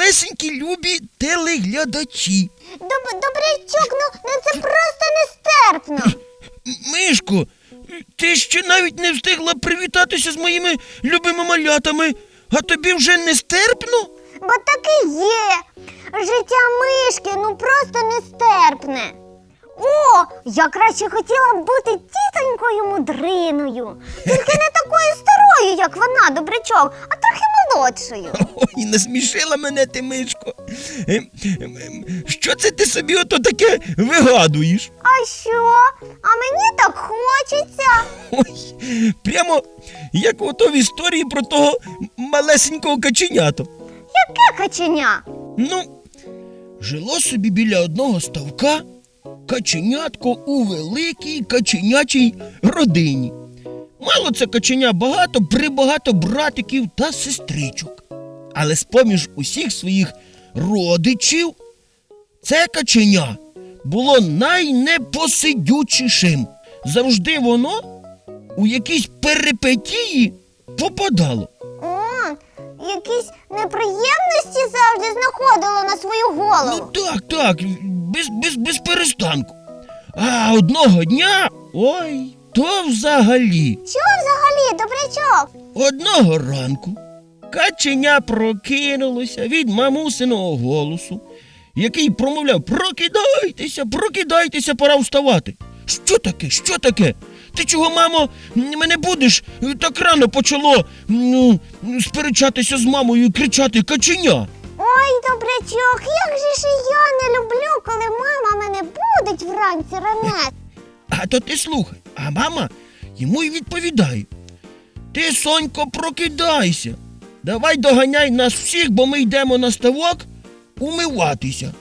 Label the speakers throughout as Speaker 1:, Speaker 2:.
Speaker 1: Малесенькі любі телеглядачі.
Speaker 2: Доб добрячок, ну, ну це просто нестерпно.
Speaker 1: Мишко, ти ще навіть не встигла привітатися з моїми любими малятами, а тобі вже нестерпно?
Speaker 2: Бо так і є. Життя мишки ну просто нестерпне. О, я краще хотіла б бути тітонькою мудриною. Тільки не такою старою, як вона, добрячок, а трохи молодшою.
Speaker 1: Ой, насмішила мене ти, Мишко. Ем, Що це ти собі ото таке вигадуєш?
Speaker 2: А що? А мені так хочеться.
Speaker 1: Ой, прямо як ото в історії про того малесенького каченята.
Speaker 2: Яке каченя?
Speaker 1: Ну, жило собі біля одного ставка каченятко у великій каченячій родині. Мало це каченя багато, прибагато братиків та сестричок. Але з-поміж усіх своїх родичів це каченя було найнепосидючішим. Завжди воно у якісь перипетії попадало.
Speaker 2: О, якісь неприємності завжди знаходило на свою голову.
Speaker 1: Ну так, так, без, без, без перестанку. А одного дня. Ой, то взагалі.
Speaker 2: Що взагалі, добрячок?
Speaker 1: Одного ранку каченя прокинулося від мамусиного голосу, який промовляв Прокидайтеся, прокидайтеся, пора вставати. Що таке? Що таке? Ти чого, мамо, мене будеш? Так рано почало ну, сперечатися з мамою і кричати каченя.
Speaker 2: Ой, добрячок, як же ж коли мама мене будить вранці ранець.
Speaker 1: А то ти слухай, а мама йому й відповідає. Ти, сонько, прокидайся. Давай доганяй нас всіх, бо ми йдемо на ставок умиватися.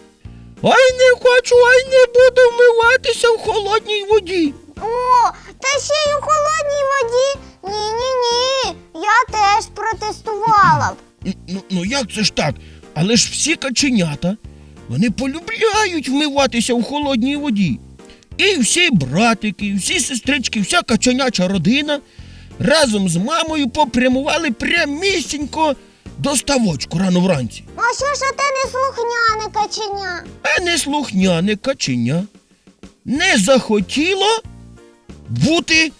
Speaker 1: Ай не хочу, ай не буду вмиватися в холодній воді.
Speaker 2: О, та ще й у холодній воді. Ні-ні-ні. Я теж протестувала б.
Speaker 1: Ну, ну як це ж так? Але ж всі каченята, вони полюбляють вмиватися в холодній воді. І всі братики, і всі сестрички, вся каченяча родина разом з мамою попрямували прямісінько до ставочку рано вранці.
Speaker 2: А що ж те не слухняне каченя?
Speaker 1: А неслухняне каченя не захотіло бути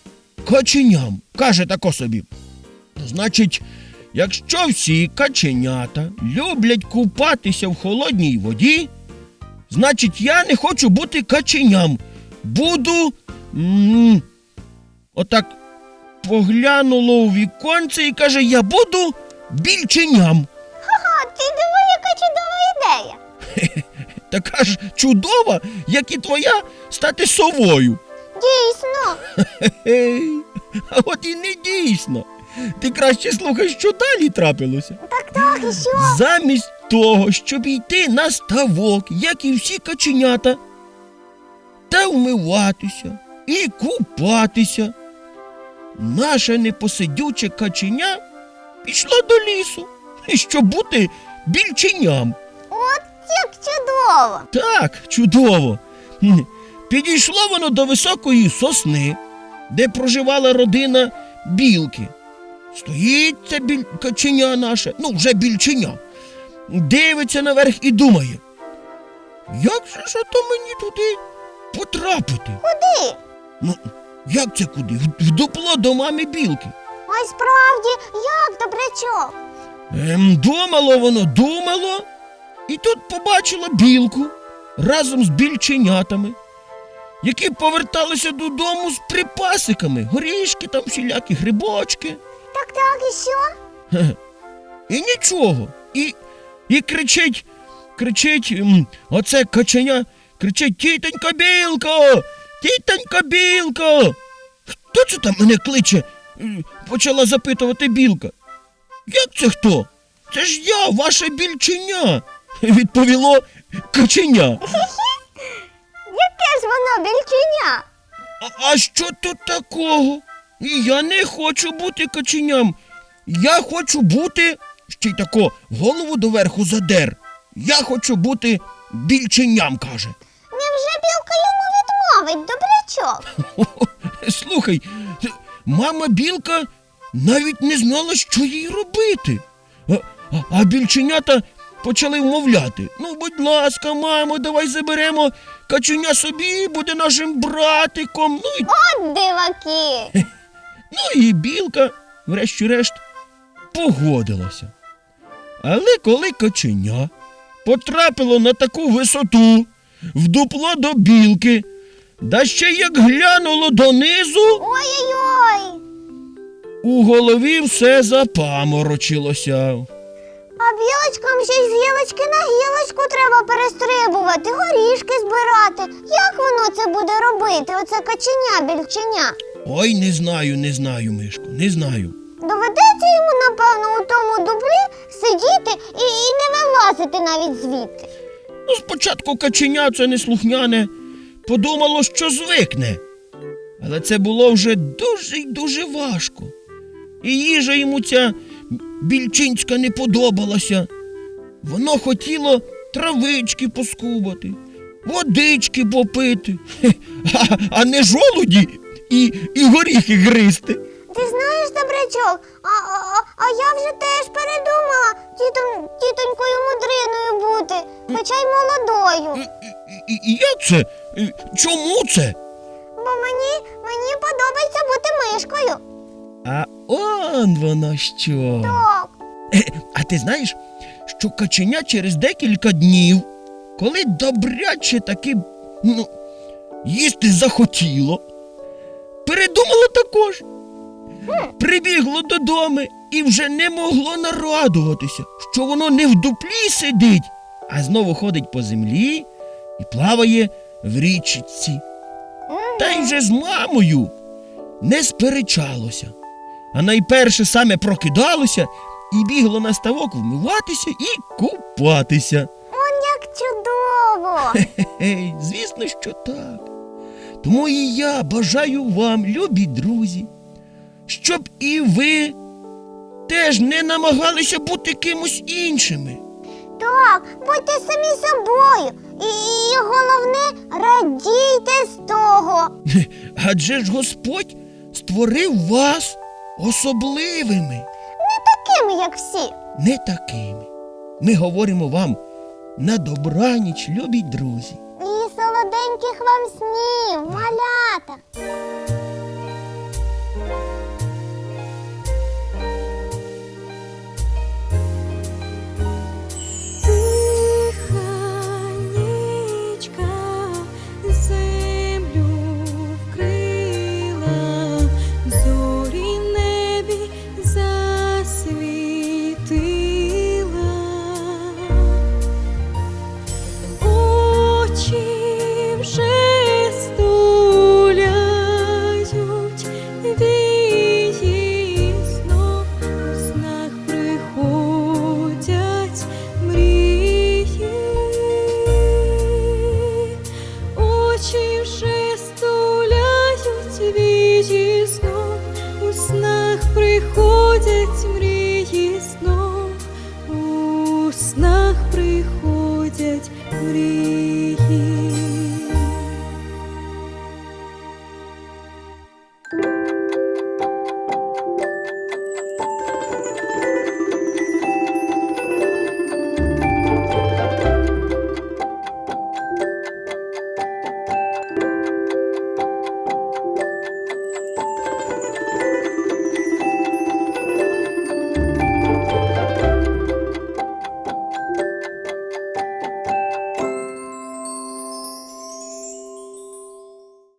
Speaker 1: каченям. Каже тако собі. Значить, якщо всі каченята люблять купатися в холодній воді, значить я не хочу бути каченям. Буду. м, отак поглянуло у віконце і каже: я буду більченям.
Speaker 2: Ха, ти диви, яка чудова ідея.
Speaker 1: Така ж чудова, як і твоя стати совою.
Speaker 2: Дійсно.
Speaker 1: А от і не дійсно. Ти краще слухай, що далі трапилося.
Speaker 2: Так, так, і що?
Speaker 1: Замість того, щоб йти на ставок, як і всі каченята, та вмиватися і купатися. Наше непосидюче каченя пішло до лісу, щоб бути більченям.
Speaker 2: От як чудово.
Speaker 1: Так, чудово. Підійшло воно до високої сосни, де проживала родина білки. Стоїть це біль... каченя наше, ну вже більченя. Дивиться наверх і думає. Як же ж то мені туди потрапити?
Speaker 2: Куди?
Speaker 1: Ну, як це куди? В- В дупло до мами білки.
Speaker 2: Ой, справді, як добрячок?
Speaker 1: Ем, думало воно, думало, і тут побачило білку разом з більченятами, які поверталися додому з припасиками, горішки там всілякі грибочки.
Speaker 2: Так, так, і що?
Speaker 1: І нічого. І, і кричить, кричить, м, оце каченя, кричить тітонька білко, тітонька білко. Хто це там мене кличе? М, Почала запитувати білка. Як це хто? Це ж я, ваше більченя, відповіло каченя.
Speaker 2: Яке ж воно більченя?
Speaker 1: А, а що тут такого? Я не хочу бути каченям. Я хочу бути ще й тако голову доверху задер. Я хочу бути більченям, каже.
Speaker 2: Невже білка йому відмовить, добрячок?
Speaker 1: Слухай, мама білка навіть не знала, що їй робити. А, А, а більченята почали вмовляти. Ну, будь ласка, мамо, давай заберемо каченя собі, буде нашим братиком. Ну і,
Speaker 2: От диваки.
Speaker 1: ну і білка, врешті-решт, погодилася. Але коли каченя потрапило на таку висоту, в дупло до білки, да ще як глянуло донизу,
Speaker 2: Ой-ой-ой.
Speaker 1: у голові все запаморочилося.
Speaker 2: А білочкам ще й з гілочки на гілочку треба перестрибувати, горішки збирати. Як воно це буде робити? Оце каченя, більченя.
Speaker 1: Ой, не знаю, не знаю, Мишко, не знаю.
Speaker 2: Доведеться йому, напевно, у тому дублі сидіти і, і не вилазити навіть звідти.
Speaker 1: Ну, спочатку каченя це неслухняне, подумало, що звикне. Але це було вже дуже й дуже важко. І їжа йому ця більчинська не подобалася. Воно хотіло травички поскубати, водички попити, а, а не жолуді і, і горіхи гризти.
Speaker 2: Ти знаєш, добрячок, а, а, а- я вже теж передумала тітон, тітонькою мудриною бути, хоча й молодою.
Speaker 1: І, і, і як це? Чому це?
Speaker 2: Бо мені, мені подобається бути мишкою.
Speaker 1: А он воно що.
Speaker 2: Так.
Speaker 1: Е, А ти знаєш, що каченя через декілька днів, коли добряче таки ну, їсти захотіло, передумало також. Прибігло додому і вже не могло нарадуватися, що воно не в дуплі сидить, а знову ходить по землі і плаває в річці. Та й вже з мамою не сперечалося, а найперше саме прокидалося і бігло на ставок вмиватися і купатися.
Speaker 2: Он як чудово.
Speaker 1: Ей, звісно, що так. Тому і я бажаю вам, любі друзі, щоб і ви теж не намагалися бути кимось іншими.
Speaker 2: Так, будьте самі собою. І, і головне, радійте з того.
Speaker 1: Адже ж Господь створив вас особливими,
Speaker 2: Не такими, як всі.
Speaker 1: не такими. Ми говоримо вам на добраніч, любі друзі.
Speaker 2: Солоденьких вам снів, малята.